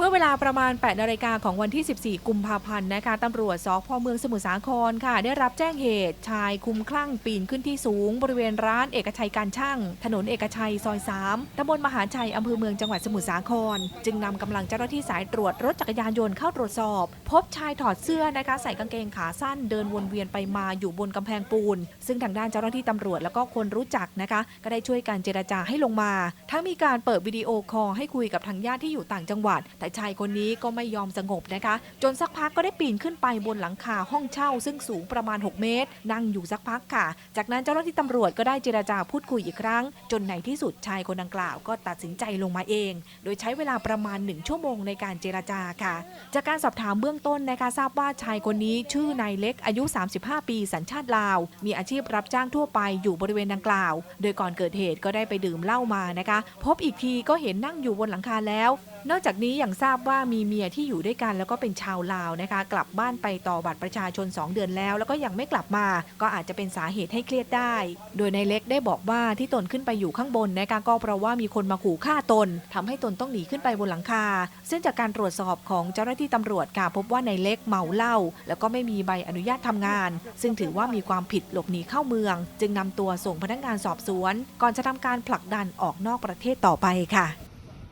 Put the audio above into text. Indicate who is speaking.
Speaker 1: เมื่อเวลาประมาณ 8 นาฬิกาของวันที่ 14 กุมภาพันธ์นะคะตำรวจสพเมืองสมุทรสาครค่ะ ได้รับแจ้งเหตุชายคุ้มคลั่งปีนขึ้นที่สูง บริเวณร้านเอกชัยการช่าง ถนนเอกชัยซอย 3ตำบลมหาชัยอำเภอเมืองจังหวัดสมุทรสาคร จึงนำกำลังเจ้าหน้าที่สายตรวจรถจักรยานยนต์เข้าตรวจสอบ พบชายถอดเสื้อนะคะใส่กางเกงขาสั้นเดินวนเวียนไปมาอยู่บนกำแพงปูน ซึ่งทางด้านเจ้าหน้าที่ตำรวจแล้วก็คนรู้จักนะคะ ก็ได้ช่วยกันเจรจาให้ลงมา ทั้งมีการเปิดวิดีโอคอลให้คุยกับทางญาติที่อยู่ต่างจังหวัดแต่ชายคนนี้ก็ไม่ยอมสงบนะคะ จนสักพักก็ได้ปีนขึ้นไปบนหลังคาห้องเช่า ซึ่งสูงประมาณ 6 เมตร นั่งอยู่สักพักค่ะ จากนั้นเจ้าหน้าที่ตำรวจก็ได้เจรจาพูดคุยอีกครั้ง จนในที่สุดชายคนดังกล่าวก็ตัดสินใจลงมาเอง โดยใช้เวลาประมาณ 1 ชั่วโมงในการเจรจาค่ะ จากการสอบถามเบื้องต้นนะคะทราบว่าชายคนนี้ชื่อนายเล็กอายุ 35 ปี สัญชาติลาว มีอาชีพรับจ้างทั่วไปอยู่บริเวณดังกล่าว โดยก่อนเกิดเหตุก็ได้ไปดื่มเหล้ามานะคะ พบอีกทีก็เห็นนั่งอยู่บนหลังคาแล้วนอกจากนี้อย่างทราบว่ามีเมียที่อยู่ด้วยกันแล้วก็เป็นชาวลาวนะคะ กลับบ้านไปต่อบัตรประชาชน 2 เดือนแล้ว แล้วก็ยังไม่กลับมา ก็อาจจะเป็นสาเหตุให้เครียดได้ โดยนายเล็กได้บอกว่าที่ตนขึ้นไปอยู่ข้างบนนะคะก็เพราะว่ามีคนมาขู่ฆ่าตนทำให้ตนต้องหนีขึ้นไปบนหลังคา ซึ่งจากการตรวจสอบของเจ้าหน้าที่ตำรวจค่ะพบว่านายเล็กเมาเหล้าแล้วก็ไม่มีใบอนุญาตทำงาน ซึ่งถือว่ามีความผิดหลบหนีเข้าเมือง จึงนำตัวส่งพนักงานสอบสวน ก่อนจะทำการผลักดันออกนอกประเทศต่อไปค่ะ